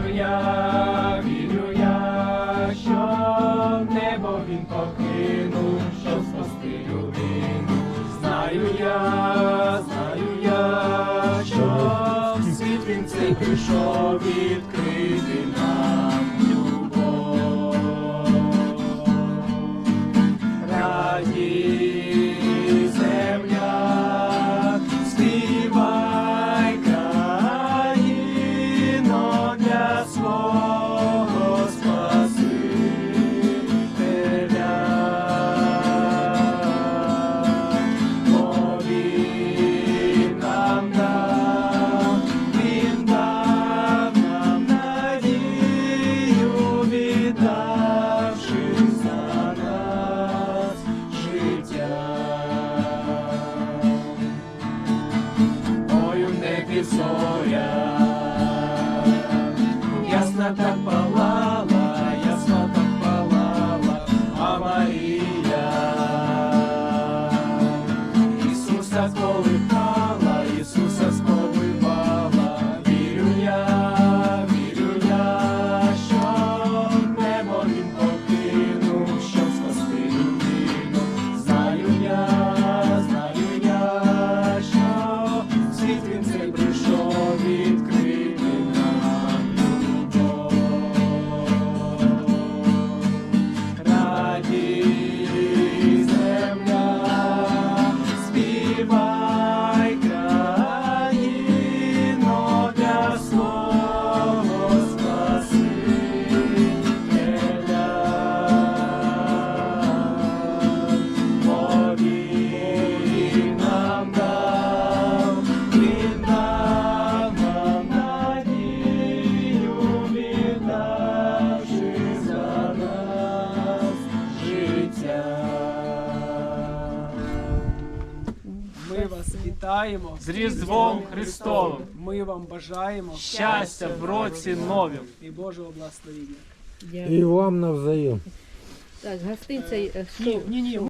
Вірю я, вірю я, що небо він покинув, щоб спасти людину. Знаю я, знаю я, що в світ він цей прийшов відкрити нам любов. Раді Небі зоря, ясна так Ми вас вітаємо З Різдвом Христовим! Ми вам бажаємо Щастя в році новім! і Божого благословіння. І вам навзаєм. Так, гостинця, е. Ні, ні, ні.